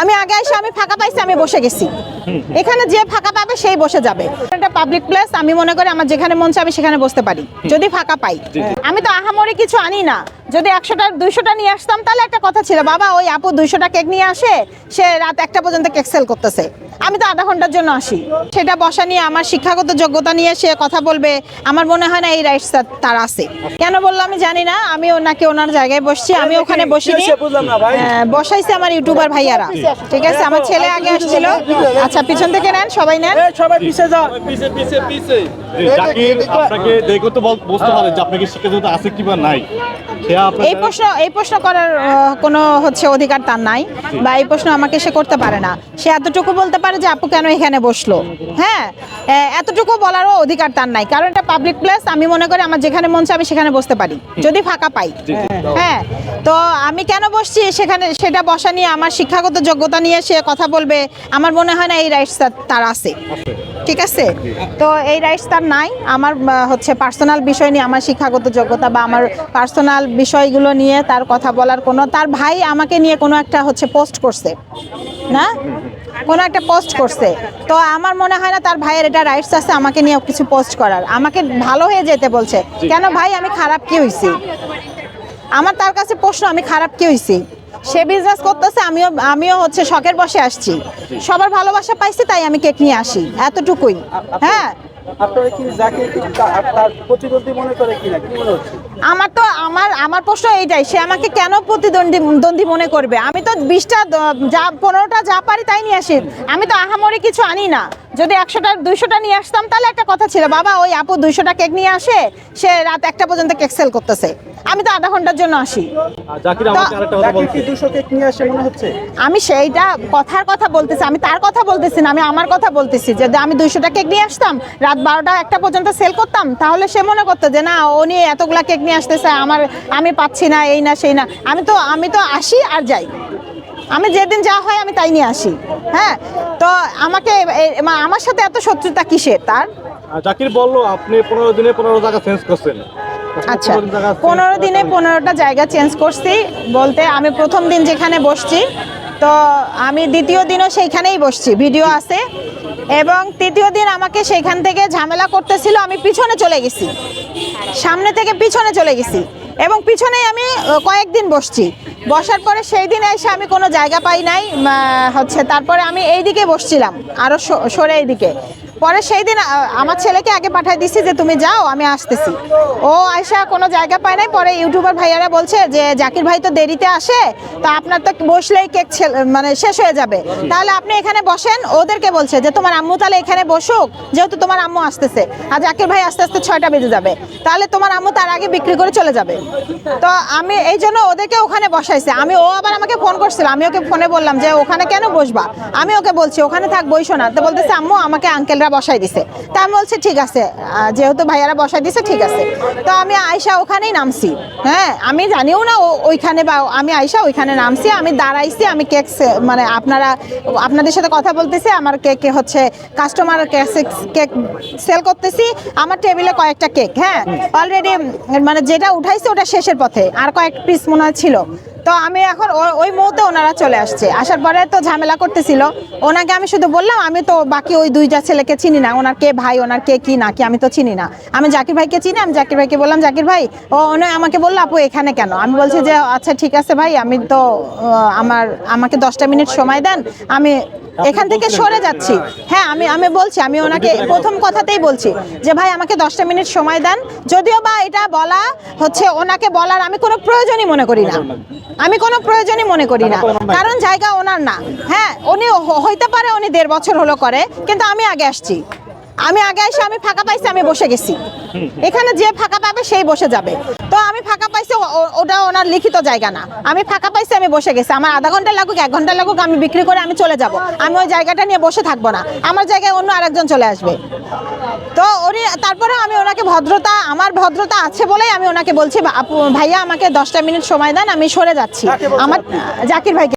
আমি আগে এসে আমি ফাঁকা পাইছি আমি বসে গেছি। এখানে যে ফাঁকা পাবে সেই বসে যাবে। এটা পাবলিক প্লেস আমি মনে করি আমার যেখানে মন আমি সেখানে বসতে পারি। যদি ফাঁকা পাই। আমি তো আহামরি কিছু আনি না। যদি একশোটা দুইশোটা নিয়ে আসতাম তাহলে একটা কথা ছিল বাবা ওই আপু দুইশোটা কেক নিয়ে আসে সে রাত একটা পর্যন্ত কেক সেল করতেছে। আমি তো আধা ঘণ্টার জন্য আসি। সেটা বসা নিয়ে আমার শিক্ষাগত যোগ্যতা নিয়ে সে কথা বলবে আমার মনে হয় না এই রাইটস তার আছে। কেন বলল আমি জানি না আমি নাকি ওনার জায়গায় বসছি আমি ওখানে বসিনি। বুঝলাম না ভাই। হ্যাঁ, বসাইছে আমার ইউটিউবার ভাইয়ারা। ঠিক আছে আমার ছেলে আগে আসছিল। আচ্ছা পিছন থেকে নেন সবাই নেন। এই সবাই পিছে যাও। পিছে পিছে পিছে। আপনাকে দেখে তো বুঝতে পারে যে আপনাকে শিক্ষিত আছে কিংবা নাই। এই প্রশ্ন এই প্রশ্ন করার কোনো হচ্ছে অধিকার তার নাই বা এই প্রশ্ন আমাকে সে করতে পারে না। সে এতটুকু বলতে পারে যে আপু কেন এখানে বসল? হ্যাঁ? এতটুকু বলারও অধিকার তার নাই। কারণ এটা পাবলিক প্লেস আমি মনে করি আমার যেখানে মন আমি সেখানে বসতে পারি। যদি ফাঁকা পাই। হ্যাঁ? তো আমি কেন বসছি? সেখানে সেটা বসা নিয়ে আমার শিক্ষাগত যোগ্যতা নিয়ে সে কথা বলবে আমার মনে হয় না এই রাইটস তার আছে। ঠিক আছে? তো এই রাইটস তার নাই। আমার হচ্ছে পার্সোনাল বিষয় নিয়ে আমার শিক্ষাগত যোগ্যতা বা আমার পার্সোনাল বিষয়গুলো নিয়ে তার কথা বলার কোনো তার ভাই আমাকে নিয়ে কোনো একটা হচ্ছে পোস্ট করছে। না? কোনো একটা পোস্ট করছে। তো আমার মনে হয় না তার ভাইয়ের এটা রাইটস আছে আমাকে নিয়ে কিছু পোস্ট করার। আমাকে ভালো হয়ে যেতে বলছে। কেন ভাই আমি খারাপ কি হয়েছি আমার তার কাছে প্রশ্ন আমি খারাপ কি হয়েছি সে বিজনেস করতেছে আমিও আমিও হচ্ছে শখের বসে আসছি। সবার ভালোবাসা পাইছি তাই আমি কেক নিয়ে আসি এতটুকুই। হ্যাঁ। আপনারা কি যাকে তার তার প্রতিদ্বন্দ্বী মনে করে কিনা? কি মনে হচ্ছে? আমার তো আমার আমার প্রশ্ন এইটাই সে আমাকে কেন প্রতিদ্বন্দ্বী দ্বন্দ্বী মনে করবে? আমি তো বিশটা যা পনেরোটা যা পারি তাই নিয়ে আসি। আমি তো আহামরি কিছু আনি না। যদি একশোটা দুইশোটা নিয়ে আসতাম তাহলে একটা কথা ছিল বাবা ওই আপু দুইশোটা কেক নিয়ে আসে সে রাত একটা পর্যন্ত কেক সেল করতেছে। আমি তো আধা ঘণ্টার জন্য আসি। আর জাকির আমাকে আরেকটা কথা যাকে বলছে? কি দুশো কেক নিয়ে আসে মনে হচ্ছে? আমি সেইটা কথার কথা বলতেছি আমি তার কথা বলতেছি না আমি আমার কথা বলতেছি। যদি আমি দুইশোটা কেক নিয়ে আসতাম রাত বারোটা একটা পর্যন্ত সেল করতাম তাহলে সে মনে করতো যে না ও নিয়ে এতগুলা কেক নিয়ে আসতেছে আমার আমি পাচ্ছি না এই না সেই না। আমি তো আমি তো আসি আর যাই। আমি যেদিন যা হয় আমি তাই নিয়ে আসি। হ্যাঁ? তো আমাকে আমার সাথে এত শত্রুতা কিসের? তার? জাকির বলল আপনি পনেরো দিনে পনেরো টাকা চেঞ্জ করছেন। আচ্ছা। 15 টাকা change পনেরো দিনে পনেরোটা জায়গা চেঞ্জ করছি বলতে আমি প্রথম দিন যেখানে বসছি তো আমি দ্বিতীয় দিনও সেইখানেই বসছি ভিডিও আছে। এবং তৃতীয় দিন আমাকে সেইখান থেকে ঝামেলা করতেছিল আমি পিছনে চলে গেছি। সামনে থেকে পিছনে চলে গেছি। এবং পিছনেই আমি কয়েকদিন বসছি। বসার পরে সেই দিন এসে আমি কোনো জায়গা পাই নাই হচ্ছে তারপরে আমি এই দিকে বসছিলাম আরও সরে এই এইদিকে। পরে সেই দিন আমার ছেলেকে আগে পাঠিয়ে দিছি যে তুমি যাও, আমি আসতেছি। ও আয়সা কোনো জায়গা পায় নাই, পরে ইউটিউবার ভাইয়ারা বলছে যে, জাকির ভাই তো দেরিতে আসে, তা আপনার তো বসলেই কেক মানে শেষ হয়ে যাবে। তাহলে আপনি এখানে বসেন, ওদেরকে বলছে যে, তোমার আম্মু তাহলে এখানে বসুক, যেহেতু তোমার আম্মু আসতেছে। আর জাকির ভাই আস্তে আস্তে ছয়টা বেজে যাবে। তাহলে তোমার আম্মু তার আগে বিক্রি করে চলে যাবে। তো আমি এই জন্য ওদেরকে ওখানে বসাইছে। আমি, ও আবার আমাকে ফোন করছিল, আমি ওকে ফোনে বললাম যে, ওখানে কেন বসবা? আমি ওকে বলছি, ওখানে থাক, বইসো না। তো বলতেছে, আম্মু, আমাকে আঙ্কেলরা বসাই দিছে। তা আমি বলছি, ঠিক আছে যেহেতু ভাইয়ারা বসাই দিছে, ঠিক আছে। তো আমি আয়সা ওখানেই নামছি। হ্যাঁ আমি জানিও না ওইখানে বা আমি আয়সা ওইখানে নামছি, আমি দাঁড়াইছি, আমি কেক মানে আপনারা, আপনাদের সাথে কথা বলতেছি, আমার কেক হচ্ছে কাস্টমার কেক সেল করতেছি, আমার টেবিলে কয়েকটা কেক হ্যাঁ? অলরেডি মানে যেটা উঠাইছে ওটা শেষের পথে, আর কয়েক পিস মনে হয় ছিল। তো আমি এখন ওই মুহূর্তে ওনারা চলে আসছে। আসার পরে তো ঝামেলা করতেছিল। ওনাকে আমি শুধু বললাম, আমি তো বাকি ওই দুইটা ছেলেকে চিনি না। ওনার কে ভাই, ওনার কে কি না, কি আমি তো চিনি না। আমি জাকির ভাইকে চিনি, আমি জাকির ভাইকে বললাম, জাকির ভাই, ও উনি আমাকে বলল, আপু, এখানে কেন? আমি বলছি যে আচ্ছা ঠিক আছে ভাই, আমি তো আমার, আমাকে দশটা মিনিট সময় দেন। আমি এখান থেকে সরে যাচ্ছি। হ্যাঁ আমি আমি বলছি আমি ওনাকে প্রথম কথাতেই বলছি যে ভাই আমাকে দশটা মিনিট সময় দেন। যদিও বা এটা বলা হচ্ছে ওনাকে বলার আমি কোনো প্রয়োজনই মনে করি না। আমি কোনো প্রয়োজনই মনে করি না। কারণ জায়গা ওনার না। হ্যাঁ উনি হইতে পারে উনি দেড় বছর হলো করে কিন্তু আমি আগে আসছি। আমি আগে এসে আমি ফাঁকা পাইছি আমি বসে গেছি। এখানে যে ফাঁকা পাবে সেই বসে যাবে। তো আমি ফাঁকা পাইছি ওটা ওনার লিখিত জায়গা না। আমি ফাঁকা পাইছি আমি বসে গেছি। আমার আধা ঘণ্টা লাগুক এক ঘণ্টা লাগুক আমি বিক্রি করে আমি চলে যাব। আমি ওই জায়গাটা নিয়ে বসে থাকব না। আমার জায়গায় অন্য আরেকজন চলে আসবে। তো উনি তারপরে আমি ওনাকে ভদ্রতা আমার ভদ্রতা আছে বলেই আমি ওনাকে বলছি ভাইয়া আমাকে দশটা মিনিট সময় দেন আমি সরে যাচ্ছি। আমার জাকির ভাইকে।